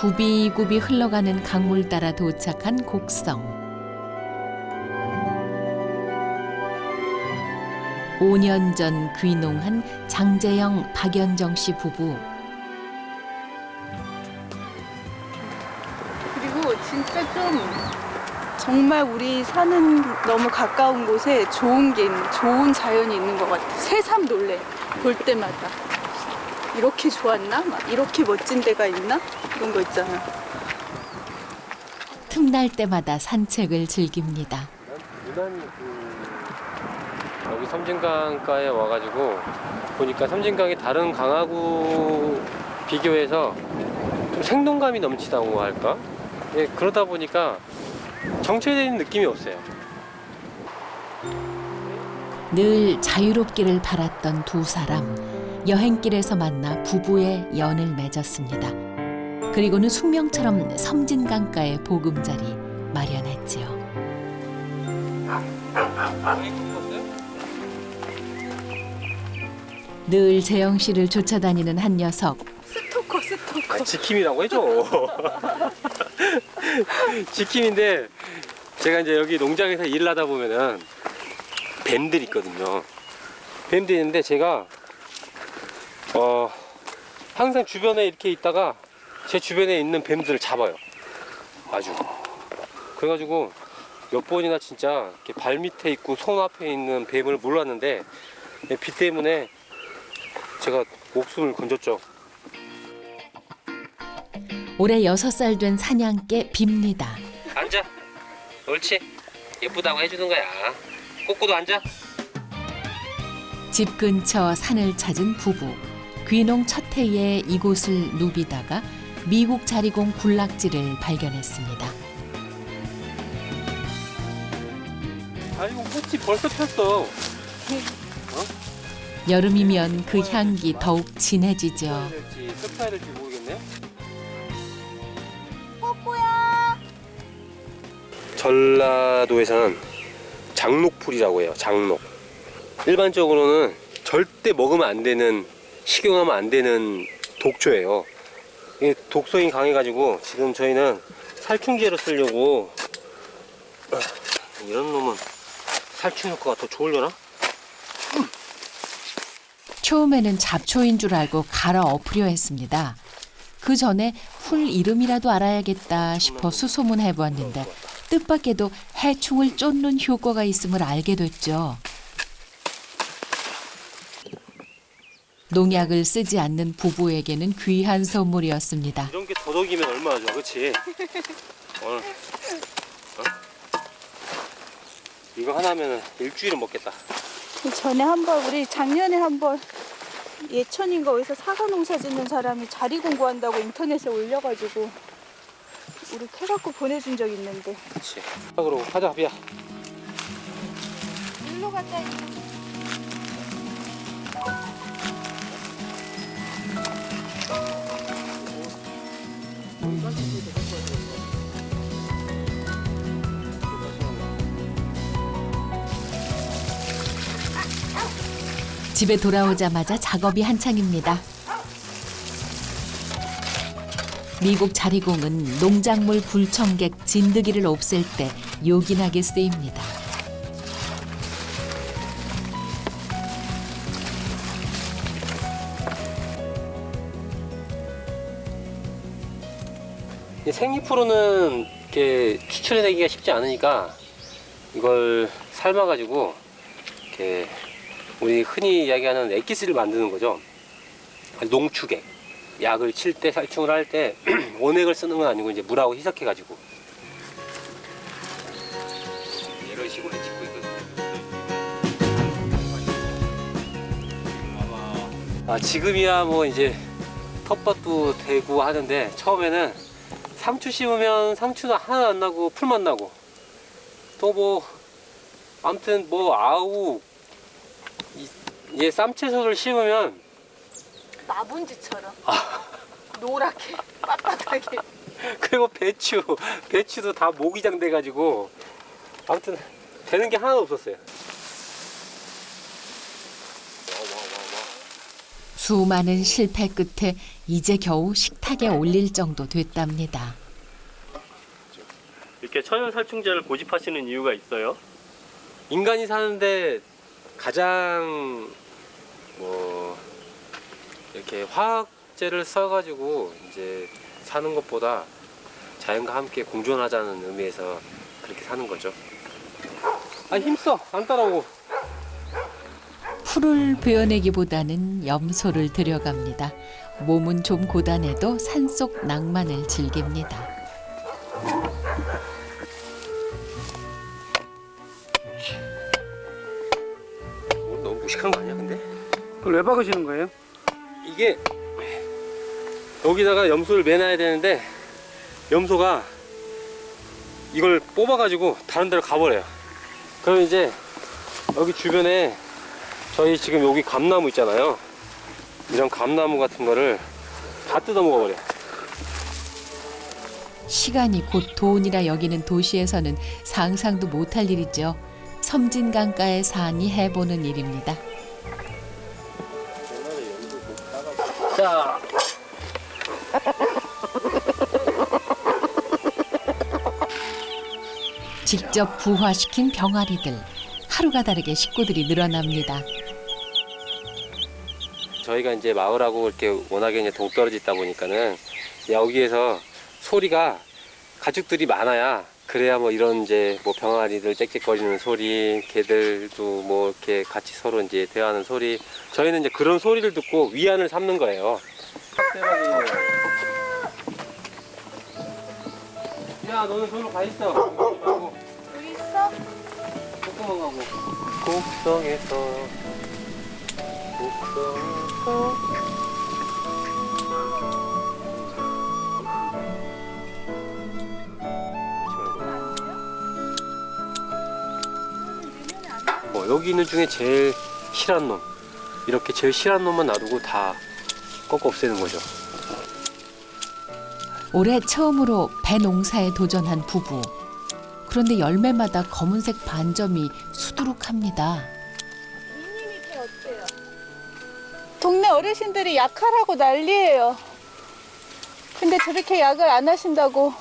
굽이굽이 흘러가는 강물 따라 도착한 곡성. 5년 전 귀농한 장재영, 박연정 씨 부부. 그리고 진짜 좀 정말 우리 사는 너무 가까운 곳에 좋은 게 있는, 좋은 자연이 있는 것 같아. 새삼 놀래. 볼 때마다. 이렇게 좋았나? 막 이렇게 멋진 데가 있나? 이런 거 있잖아. 틈날 때마다 산책을 즐깁니다. 유난히 그 여기 섬진강가에 와가지고 보니까 섬진강이 다른 강하고 비교해서 좀 생동감이 넘치다고 할까? 예, 그러다 보니까 정체되는 느낌이 없어요. 늘 자유롭기를 바랐던 두 사람 여행길에서 만나 부부의 연을 맺었습니다. 그리고는 숙명처럼 섬진강가에 보금자리 마련했지요. 늘 재영 씨를 쫓아다니는 한 녀석 스토커, 스토커. 아, 지킴이라고 해줘. 지킴인데 제가 이제 여기 농장에서 일을 하다 보면은 뱀들이 있거든요. 뱀들이 있는데 제가 어 항상 주변에 이렇게 있다가 제 주변에 있는 뱀들을 잡아요. 아주. 그래가지고 몇 번이나 진짜 이렇게 발 밑에 있고 손 앞에 있는 뱀을 몰랐는데 비 때문에 제가 목숨을 건졌죠. 올해 여섯 살 된 사냥개 빕니다. 앉아. 옳지. 예쁘다고 해주는 거야. 꼬꼬도 앉아. 집 근처 산을 찾은 부부. 귀농 첫 해에 이곳을 누비다가 미국 자리공 군락지를 발견했습니다. 아이고 꽃이 벌써 폈어. 여름이면 그 향기 더욱 진해지죠. 될지 모르겠네. 전라도에서는 장록풀이라고 해요. 장록. 일반적으로는 절대 먹으면 안 되는 식용하면 안 되는 독초예요. 이게 독성이 강해가지고 지금 저희는 살충제로 쓰려고 아, 이런 놈은 살충 효과가 더 좋으려나? 처음에는 잡초인 줄 알고 갈아 엎으려 했습니다. 그 전에 풀 이름이라도 알아야겠다 싶어 수소문해 보았는데 뜻밖에도 해충을 쫓는 효과가 있음을 알게 됐죠. 농약을 쓰지 않는 부부에게는 귀한 선물이었습니다. 이런 게 더덕이면 얼마나 좋아, 그렇지? 어. 어? 이거 하나면 일주일은 먹겠다. 전에 한 번 우리 작년에 한 번 예천인가 어디서 사과 농사 짓는 사람이 자리 공부한다고 인터넷에 올려가지고 우리 캐갖고 보내준 적 있는데 그렇지. 아, 그러고 가자, 비야. 일로 갔다 집에 돌아오자마자 작업이 한창입니다. 미국 자리공은 농작물 불청객 진드기를 없앨 때 요긴하게 쓰입니다. 이 생잎으로는 이렇게 추출해내기가 쉽지 않으니까 이걸 삶아가지고 이렇게 우리 흔히 이야기하는 액기스를 만드는 거죠. 농축액. 약을 칠 때 살충을 할 때 원액을 쓰는 건 아니고 이제 물하고 희석해 가지고 이런 식으로 짓고 있거든요. 아 지금이야 뭐 이제 텃밭도 되고 하는데 처음에는 상추 심으면 상추는 하나도 안 나고 풀만 나고 또 뭐 아무튼 뭐 이- 얘 쌈채소를 심으면 나본지처럼 노랗게 빳빳하게 그리고 배추 배추도 다 모기장 돼가지고 아무튼 되는 게 하나도 없었어요. 수많은 실패 끝에 이제 겨우 식탁에 올릴 정도 됐답니다. 이렇게 천연 살충제를 고집하시는 이유가 있어요? 인간이 사는데 가장 뭐 이렇게 화학제를 써가지고 이제 사는 것보다 자연과 함께 공존하자는 의미에서 그렇게 사는 거죠. 아 힘써 안 따라오고. 풀을 베어내기보다는 염소를 들여갑니다. 몸은 좀 고단해도 산속 낭만을 즐깁니다. 무 무식한 거 아니야 근데? 그걸 왜 박으시는 거예요? 이게 여기다가 염소를 매놔야 되는데 염소가 이걸 뽑아가지고 다른 데로 가버려요. 그럼 이제 여기 주변에 저희 지금 여기 감나무 있잖아요. 이런 감나무 같은 거를 다 뜯어 먹어버려. 요 시간이 곧 돈이라 여기는 도시에서는 상상도 못할 일이죠. 섬진강가의 산이 해보는 일입니다. 자. 직접 부화시킨 병아리들. 하루가 다르게 식구들이 늘어납니다. 저희가 이제 마을하고 이렇게 워낙에 이제 동떨어져 있다 보니까는 여기에서 소리가 가축들이 많아야 그래야 뭐 이런 이제 뭐 병아리들 짹짹거리는 소리, 개들도 뭐 이렇게 같이 서로 이제 대화하는 소리. 저희는 이제 그런 소리를 듣고 위안을 삼는 거예요. 야, 너는 저기로 가 있어. 여기 있어? 조금만 가고. 곡성에서 곡성에서 여기 있는 중에 제일 실한 놈 이렇게 제일 실한 놈만 놔두고 다 꺾어 없애는 거죠. 올해 처음으로 배 농사에 도전한 부부. 그런데 열매마다 검은색 반점이 수두룩합니다. 동네 어르신들이 약하라고 난리예요. 근데 저렇게 약을 안 하신다고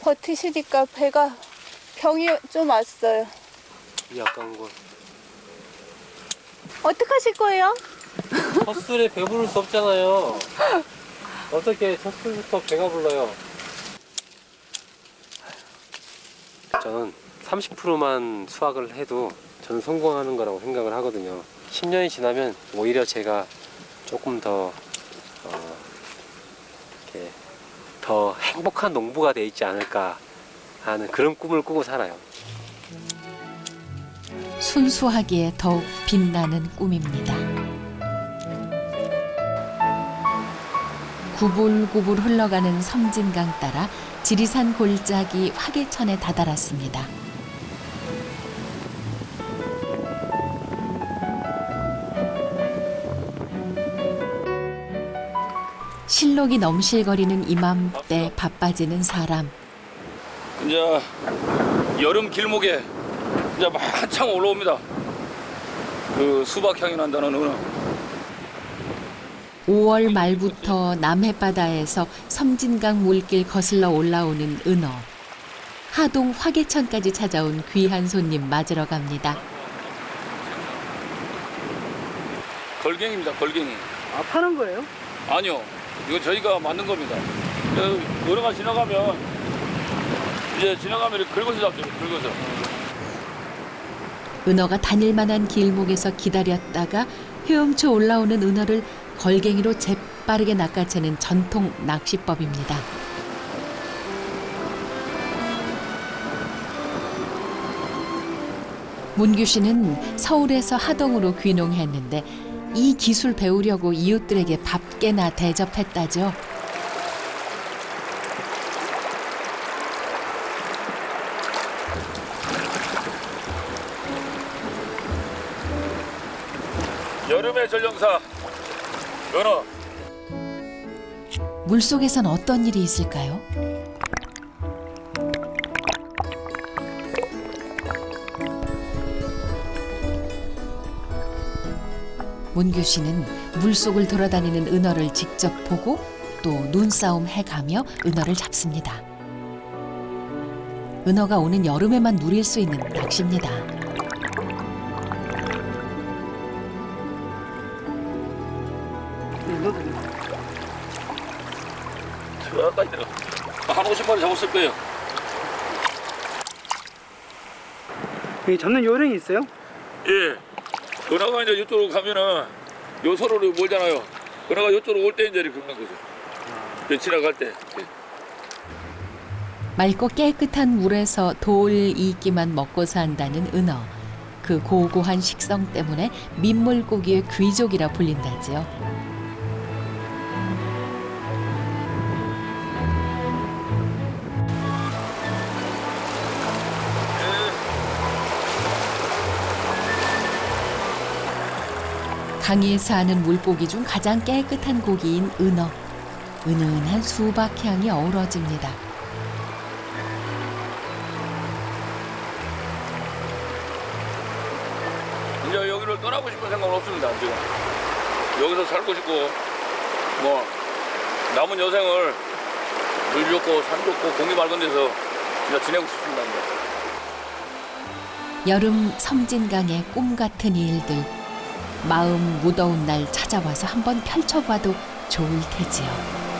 버티시니까 배가 병이 좀 왔어요. 이 아까운 거. 어떡하실 거예요? 첫 술에 배부를 수 없잖아요. 어떻게 첫 술부터 배가 불러요? 저는 30%만 수확을 해도 저는 성공하는 거라고 생각을 하거든요. 10년이 지나면 오히려 제가 조금 더 어, 이렇게 더 행복한 농부가 돼 있지 않을까 하는 그런 꿈을 꾸고 살아요. 순수하기에 더욱 빛나는 꿈입니다. 구불구불 흘러가는 섬진강 따라 지리산 골짜기 화계천에 다다랐습니다. 실록이 넘실거리는 이맘때 바빠지는 사람. 이제 여름 길목에 이제 막 한창 올라옵니다. 그 수박 향이 난다는 은어. 5월 말부터 남해바다에서 섬진강 물길 거슬러 올라오는 은어. 하동 화계천까지 찾아온 귀한 손님 맞으러 갑니다. 걸갱입니다. 걸갱이. 아 파는 거예요? 아니요. 이거 저희가 만든 겁니다. 은어가 지나가면 이제 지나가면 이렇게 긁어서 잡죠. 긁어서. 은어가 다닐 만한 길목에서 기다렸다가 헤엄쳐 올라오는 은어를 걸갱이로 재빠르게 낚아채는 전통 낚시법입니다. 문규 씨는 서울에서 하동으로 귀농했는데 이 기술 배우려고 이웃들에게 밥게나 대접했다죠. 여름의 전령사 은어. 물속에선 어떤 일이 있을까요? 문규 씨는 물속을 돌아다니는 은어를 직접 보고 또 눈싸움 해가며 은어를 잡습니다. 은어가 오는 여름에만 누릴 수 있는 낚시입니다. 잡았을 거예요. 여기 잡는 요령이 있어요? 예. 은하가 이제 이쪽으로 가면은 요 서로를 몰잖아요. 은하가 이쪽으로 올 때 이제 이렇게 긁는 거죠. 예, 지나갈 때. 예. 맑고 깨끗한 물에서 돌 이끼만 먹고 산다는 은어. 그 고고한 식성 때문에 민물고기의 귀족이라 불린다지요. 강에 사는 물고기 중 가장 깨끗한 고기인 은어. 은은한 수박 향이 어우러집니다. 이제 여기를 떠나고 싶은 생각은 없습니다. 지금 여기서 살고 싶고 뭐 남은 여생을 물 좋고 산 좋고 공기 맑은 데서 이제 지내고 싶습니다. 여름 섬진강의 꿈 같은 일들 마음 무더운 날 찾아와서 한번 펼쳐봐도 좋을 테지요.